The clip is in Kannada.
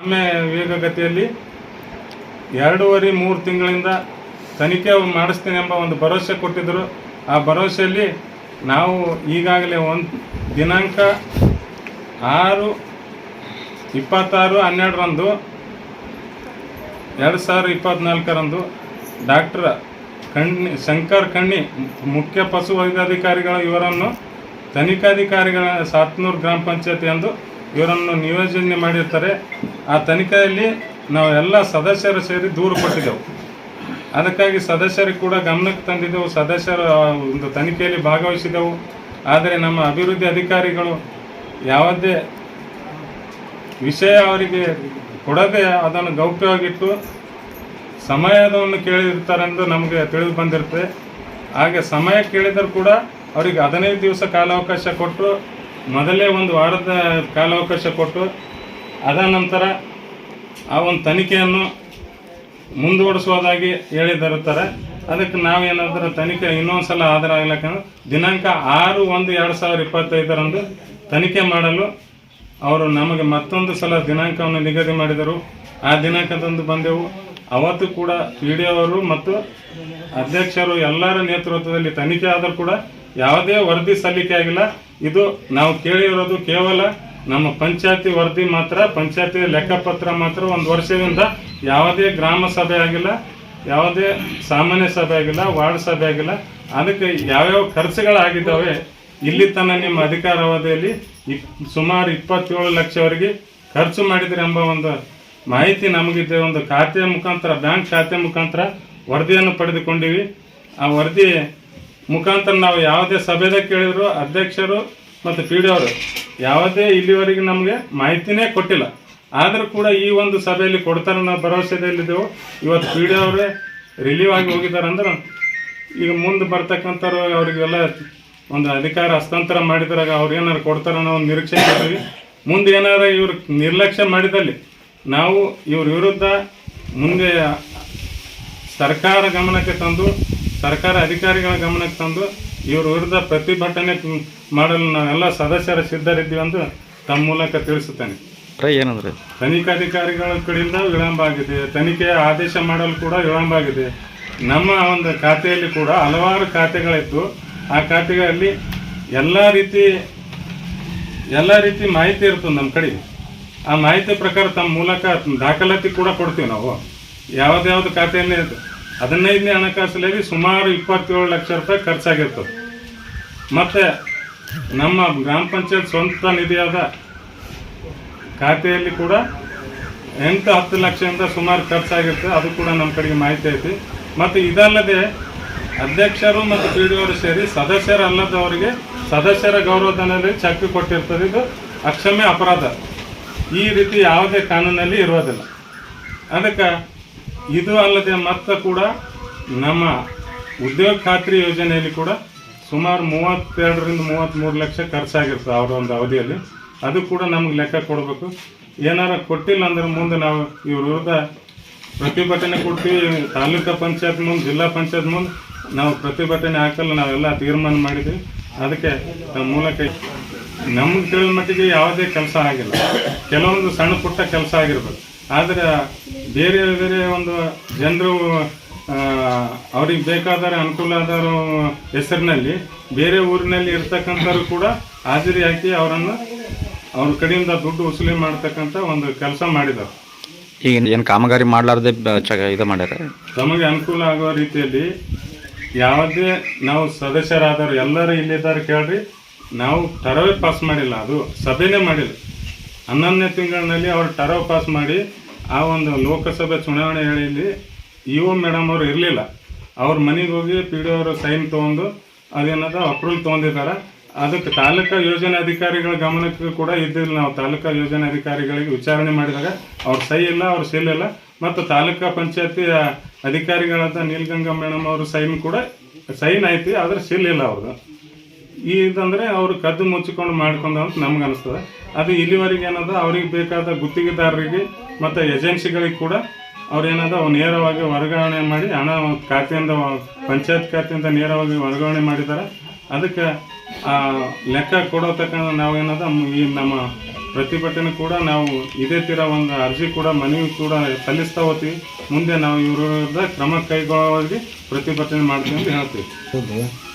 ಗತಿಯಲ್ಲಿ ಎರಡೂವರೆ, ಮೂರು ತಿಂಗಳಿಂದ ತನಿಖೆ ಮಾಡಿಸ್ತೀನಿ ಎಂಬ ಒಂದು ಭರವಸೆ ಕೊಟ್ಟಿದ್ದರು ಆ ಭರವಸೆಯಲ್ಲಿ ನಾವು ಈಗಾಗಲೇ ಒಂದು ದಿನಾಂಕ ಆರು, ಇಪ್ಪತ್ತಾರು, ಹನ್ನೆರಡರಂದು, ಎರಡು ಸಾವಿರದ ಇಪ್ಪತ್ತ್ನಾಲ್ಕರಂದು ಡಾಕ್ಟರ್ ಕಣ್ಣಿ, ಶಂಕರ್ ಕಣ್ಣಿ, ಮುಖ್ಯ ಪಶು ವೈದ್ಯಾಧಿಕಾರಿಗಳ ಇವರನ್ನು ತನಿಖಾಧಿಕಾರಿಗಳ ಸಾತ್ನೂರು ಗ್ರಾಮ ಪಂಚಾಯತಿ ಎಂದು ಇವರನ್ನು ನಿಯೋಜನೆ ಮಾಡಿರ್ತಾರೆ. ಆ ತನಿಖೆಯಲ್ಲಿ ನಾವು ಎಲ್ಲ ಸದಸ್ಯರು ಸೇರಿ ದೂರು ಕೊಟ್ಟಿದ್ದೆವು. ಅದಕ್ಕಾಗಿ ಸದಸ್ಯರಿಗೆ ಕೂಡ ಗಮನಕ್ಕೆ ತಂದಿದ್ದೆವು. ಸದಸ್ಯರು ಒಂದು ತನಿಖೆಯಲ್ಲಿ ಭಾಗವಹಿಸಿದೆವು ಆದರೆ ನಮ್ಮ ಅಭಿವೃದ್ಧಿ ಅಧಿಕಾರಿಗಳು ಯಾವುದೇ ವಿಷಯ ಅವರಿಗೆ ಕೊಡದೆ ಅದನ್ನು ಗೌಪ್ಯವಾಗಿಟ್ಟು ಸಮಯವನ್ನು ಕೇಳಿರ್ತಾರೆಂದು ನಮಗೆ ತಿಳಿದು ಬಂದಿರುತ್ತೆ. ಹಾಗೆ ಸಮಯ ಕೇಳಿದರೂ ಕೂಡ ಅವರಿಗೆ ಹದಿನೈದು ದಿವಸ ಕಾಲಾವಕಾಶ ಕೊಟ್ಟು ಮೊದಲೇ ಒಂದು ವಾರದ ಕಾಲಾವಕಾಶ ಕೊಟ್ಟು, ಅದ ನಂತರ ಆ ಒಂದು ತನಿಖೆಯನ್ನು ಮುಂದುವರಿಸುವುದಾಗಿ ಹೇಳಿದಿರುತ್ತಾರೆ ಅದಕ್ಕೆ ನಾವೇನಾದರೂ ತನಿಖೆ ಇನ್ನೊಂದು ಸಲ ಆಧಾರ ಆಗ್ಲಿಕ್ಕಂದ್ರೆ ದಿನಾಂಕ ಆರು ಒಂದು ಎರಡು ಸಾವಿರದ ಇಪ್ಪತ್ತೈದರಂದು ತನಿಖೆ ಮಾಡಲು ಅವರು ನಮಗೆ ಮತ್ತೊಂದು ಸಲ ದಿನಾಂಕವನ್ನು ನಿಗದಿ ಮಾಡಿದರು. ಆ ದಿನಾಂಕದಂದು ಬಂದೆವು. ಅವತ್ತು ಕೂಡ ಪಿ ಡಿ ಅವರು ಮತ್ತು ಅಧ್ಯಕ್ಷರು ಎಲ್ಲರ ನೇತೃತ್ವದಲ್ಲಿ ತನಿಖೆ ಆದರೂ ಕೂಡ ಯಾವುದೇ ವರದಿ ಸಲ್ಲಿಕೆ ಆಗಿಲ್ಲ. ಇದು ನಾವು ಕೇಳಿರೋದು ಕೇವಲ ನಮ್ಮ ಪಂಚಾಯತಿ ವರದಿ ಮಾತ್ರ, ಪಂಚಾಯತಿ ಲೆಕ್ಕಪತ್ರ ಮಾತ್ರ ಒಂದು ವರ್ಷದಿಂದ ಯಾವುದೇ ಗ್ರಾಮ ಸಭೆ ಆಗಿಲ್ಲ, ಯಾವುದೇ ಸಾಮಾನ್ಯ ಸಭೆ ಆಗಿಲ್ಲ, ವಾರ್ಡ್ ಸಭೆ ಆಗಿಲ್ಲ. ಅದಕ್ಕೆ ಯಾವ್ಯಾವ ಖರ್ಚುಗಳಾಗಿದ್ದಾವೆ, ಇಲ್ಲಿ ತನಕ ನಿಮ್ಮ ಅಧಿಕಾರಾವಧಿಯಲ್ಲಿ ಇಪ್ ಸುಮಾರು ಇಪ್ಪತ್ತೇಳು ಲಕ್ಷವರೆಗೆ ಖರ್ಚು ಮಾಡಿದ್ರಿ ಎಂಬ ಒಂದು ಮಾಹಿತಿ ನಮಗಿದೆ. ಒಂದು ಖಾತೆ ಮುಖಾಂತರ, ಬ್ಯಾಂಕ್ ಖಾತೆ ಮುಖಾಂತರ ವರದಿಯನ್ನು ಪಡೆದುಕೊಂಡಿವಿ. ಆ ವರದಿ ಮುಖಾಂತರ ನಾವು ಯಾವುದೇ ಸಭೆದಾಗ ಕೇಳಿದ್ರು ಅಧ್ಯಕ್ಷರು ಮತ್ತು ಪಿ ಡಿ ಅವರು ಯಾವುದೇ ಇಲ್ಲಿವರೆಗೆ ನಮಗೆ ಮಾಹಿತಿನೇ ಕೊಟ್ಟಿಲ್ಲ. ಆದರೂ ಕೂಡ ಈ ಒಂದು ಸಭೆಯಲ್ಲಿ ಕೊಡ್ತಾರೆ ನಾವು ಭರವಸೆದಲ್ಲಿದ್ದೆವು ಇವತ್ತು ಪಿ ಡಿ ಅವರೇ ರಿಲೀವ್ ಆಗಿ ಹೋಗಿದ್ದಾರೆ ಅಂದ್ರೆ ಈಗ ಮುಂದೆ ಬರ್ತಕ್ಕಂಥವ್ರು ಅವರಿಗೆಲ್ಲ ಒಂದು ಅಧಿಕಾರ ಹಸ್ತಾಂತರ ಮಾಡಿದ್ರಾಗ ಅವ್ರು ಏನಾರು ಕೊಡ್ತಾರ ಅನ್ನೋ ಒಂದು ನಿರೀಕ್ಷೆ ಇದ್ದೀವಿ ಮುಂದೆ ಏನಾರ ಇವ್ರು ನಿರ್ಲಕ್ಷ್ಯ ಮಾಡಿದಲ್ಲಿ ನಾವು ಇವ್ರ ವಿರುದ್ಧ ಮುಂದೆ ಸರ್ಕಾರ ಗಮನಕ್ಕೆ ತಂದು ಸರ್ಕಾರ ಅಧಿಕಾರಿಗಳ ಗಮನಕ್ಕೆ ತಂದು ಇವ್ರ ವಿರುದ್ಧ ಪ್ರತಿಭಟನೆ ಮಾಡಲು ನಾವೆಲ್ಲ ಸದಸ್ಯರ ಸಿದ್ಧರಿದ್ದೀವಿ ಎಂದು ತಮ್ಮ ಮೂಲಕ ತಿಳಿಸುತ್ತೇನೆ. ಏನಂದ್ರೆ? ತನಿಖಾಧಿಕಾರಿಗಳ ಕಡೆಯಿಂದ ವಿಳಂಬ ಆಗಿದೆ. ತನಿಖೆಯ ಆದೇಶ ಮಾಡಲು ಕೂಡ ವಿಳಂಬ ಆಗಿದೆ. ನಮ್ಮ ಒಂದು ಖಾತೆಯಲ್ಲಿ ಕೂಡ ಹಲವಾರು ಖಾತೆಗಳಿದ್ದು ಆ ಖಾತೆಗಳಲ್ಲಿ ಎಲ್ಲ ರೀತಿ ಎಲ್ಲ ರೀತಿ ಮಾಹಿತಿ ಇರ್ತದೆ ನಮ್ಮ ಕಡೆ. ಆ ಮಾಹಿತಿ ಪ್ರಕಾರ ತಮ್ಮ ಮೂಲಕ ದಾಖಲಾತಿ ಕೂಡ ಕೊಡ್ತೀವಿ ನಾವು. ಯಾವ್ದಾವ್ದು ಖಾತೆಯಲ್ಲಿ ಹದಿನೈದನೇ ಹಣಕಾಸಲ್ಲಿ ಸುಮಾರು ಇಪ್ಪತ್ತೇಳು ಲಕ್ಷ ರೂಪಾಯಿ ಖರ್ಚಾಗಿರ್ತದೆ ಮತ್ತು ನಮ್ಮ ಗ್ರಾಮ ಪಂಚಾಯತ್ ಸ್ವಂತ ನಿಧಿಯಾದ ಖಾತೆಯಲ್ಲಿ ಕೂಡ ಎಂಟು ಹತ್ತು ಲಕ್ಷದಿಂದ ಸುಮಾರು ಖರ್ಚಾಗಿರುತ್ತೆ ಅದು ಕೂಡ ನಮ್ಮ ಕಡೆಗೆ ಮಾಹಿತಿ ಐತಿ. ಮತ್ತು ಇದಲ್ಲದೆ ಅಧ್ಯಕ್ಷರು ಮತ್ತು ಪಿ ಡಿ ಅವರು ಸೇರಿ ಸದಸ್ಯರಲ್ಲದವರಿಗೆ ಸದಸ್ಯರ ಗೌರವಧನದಲ್ಲಿ ಚೆಕ್ ಕೊಟ್ಟಿರ್ತದೆ. ಇದು ಅಕ್ಷಮ್ಯ ಅಪರಾಧ. ಈ ರೀತಿ ಯಾವುದೇ ಕಾನೂನಲ್ಲಿ ಇರೋದಿಲ್ಲ ಅದಕ್ಕೆ ಇದು ಅಲ್ಲದೆ ಮತ್ತೆ ಕೂಡ ನಮ್ಮ ಉದ್ಯೋಗ ಖಾತ್ರಿ ಯೋಜನೆಯಲ್ಲಿ ಕೂಡ ಸುಮಾರು ಮೂವತ್ತೆರಡರಿಂದ ಮೂವತ್ತ್ಮೂರು ಲಕ್ಷ ಖರ್ಚಾಗಿರ್ತದೆ ಅವರ ಒಂದು ಅವಧಿಯಲ್ಲಿ. ಅದು ಕೂಡ ನಮ್ಗೆ ಲೆಕ್ಕ ಕೊಡಬೇಕು. ಏನಾರ ಕೊಟ್ಟಿಲ್ಲ ಅಂದ್ರೆ ಮುಂದೆ ನಾವು ಇವ್ರ ವಿರುದ್ಧ ಪ್ರತಿಭಟನೆ ಕೊಡ್ತೀವಿ. ತಾಲೂಕು ಪಂಚಾಯತ್ ಮುಂದೆ, ಜಿಲ್ಲಾ ಪಂಚಾಯತ್ ಮುಂದೆ ನಾವು ಪ್ರತಿಭಟನೆ ಹಾಕಲು ನಾವೆಲ್ಲ ತೀರ್ಮಾನ ಮಾಡಿದ್ವಿ. ಅದಕ್ಕೆ ಮೂಲಕ ನಮ್ಗೆ ತಿಳಿದ ಮಟ್ಟಿಗೆ ಯಾವುದೇ ಕೆಲಸ ಆಗಿಲ್ಲ. ಕೆಲವೊಂದು ಸಣ್ಣ ಪುಟ್ಟ ಕೆಲಸ ಆಗಿರ್ಬೇಕು ಆದರೆ ಬೇರೆ ಬೇರೆ ಒಂದು ಜನರು ಅವ್ರಿಗೆ ಬೇಕಾದರೆ ಅನುಕೂಲ ಆದವರ ಹೆಸರಿನಲ್ಲಿ ಬೇರೆ ಊರಿನಲ್ಲಿ ಇರ್ತಕ್ಕಂಥವ್ರು ಕೂಡ ಹಾಜರಿ ಹಾಕಿ ಅವರನ್ನು ಅವ್ರ ಕಡೆಯಿಂದ ದುಡ್ಡು ವಸೂಲಿ ಮಾಡ್ತಕ್ಕಂಥ ಒಂದು ಕೆಲಸ ಮಾಡಿದರು ಈಗ ಏನು ಕಾಮಗಾರಿ ಮಾಡಲಾರ್ದೆ ಇದು ಮಾಡ್ಯಾರ? ತಮಗೆ ಅನುಕೂಲ ಆಗುವ ರೀತಿಯಲ್ಲಿ ಯಾವುದೇ ನಾವು ಸದಸ್ಯರಾದವರು ಎಲ್ಲರೂ ಇಲ್ಲಿದ್ದಾರೆ ಕೇಳ್ರಿ ನಾವು ಟರವೇ ಪಾಸ್ ಮಾಡಿಲ್ಲ ಅದು ಸಭೆನೇ ಮಾಡಿಲ್ಲ. ಹನ್ನೊಂದನೇ ತಿಂಗಳಿನಲ್ಲಿ ಅವರು ಟರವ್ ಪಾಸ್ ಮಾಡಿ ಆ ಒಂದು ಲೋಕಸಭೆ ಚುನಾವಣೆ ಹೇಳಿ ಇ ಒ ಮೇಡಮ್ ಅವರು ಇರಲಿಲ್ಲ. ಅವ್ರ ಮನೆಗೆ ಹೋಗಿ ಪಿ ಡಿ ಅವರು ಸೈನ್ ತೊಗೊಂಡು ಅದೇನದ ಅಪ್ರೂವಲ್ ತೊಗೊಂಡಿದ್ದಾರೆ. ಅದಕ್ಕೆ ತಾಲೂಕಾ ಯೋಜನೆ ಅಧಿಕಾರಿಗಳ ಗಮನಕ್ಕೆ ಕೂಡ ಇದ್ದಿಲ್ಲ. ನಾವು ತಾಲೂಕಾ ಯೋಜನೆ ಅಧಿಕಾರಿಗಳಿಗೆ ವಿಚಾರಣೆ ಮಾಡಿದಾಗ ಅವ್ರ ಸೈ ಇಲ್ಲ, ಅವ್ರ ಸೀಲ್ ಇಲ್ಲ. ಮತ್ತು ತಾಲೂಕಾ ಪಂಚಾಯತಿ ಅಧಿಕಾರಿಗಳಾದ ನೀಲ್ಗಂಗಾ ಮೇಡಮ್ ಅವ್ರ ಸೈನ್ ಕೂಡ ಸೈನ್ ಐತಿ, ಆದರೆ ಸೀಲ್ ಇಲ್ಲ ಅವ್ರದ್ದು. ಇದಂದರೆ ಅವರು ಕದ್ದು ಮುಚ್ಚಿಕೊಂಡು ಮಾಡ್ಕೊಂಡು ಅಂತ ನಮ್ಗೆ ಅನಿಸ್ತದೆ. ಅದು ಇಲ್ಲಿವರೆಗೆ ಏನದ, ಅವ್ರಿಗೆ ಬೇಕಾದ ಗುತ್ತಿಗೆದಾರರಿಗೆ ಮತ್ತು ಏಜೆನ್ಸಿಗಳಿಗೆ ಕೂಡ ಅವ್ರು ಏನದ ಅವು ನೇರವಾಗಿ ವರ್ಗಾವಣೆ ಮಾಡಿ ಹಣ ಖಾತೆಯಿಂದ, ಪಂಚಾಯತ್ ಖಾತೆಯಿಂದ ನೇರವಾಗಿ ವರ್ಗಾವಣೆ ಮಾಡಿದ್ದಾರೆ ಅದಕ್ಕೆ, ಆ, ಲೆಕ್ಕ ಕೊಡೋತಕ್ಕಂಥ ನಾವೇನದ ಏನದ ಈ ನಮ್ಮ ಪ್ರತಿಭಟನೆ ಕೂಡ ನಾವು ಇದೇ ತೀರ ಒಂದು ಅರ್ಜಿ ಕೂಡ ಮನವಿ ಕೂಡ ಸಲ್ಲಿಸ್ತಾ ಹೋಗ್ತೀವಿ. ಮುಂದೆ ನಾವು ಇವರ ಕ್ರಮ ಕೈಗೊಳ್ಳಿ ಪ್ರತಿಭಟನೆ ಮಾಡ್ತೀವಿ ಅಂತ ಹೇಳ್ತೀವಿ.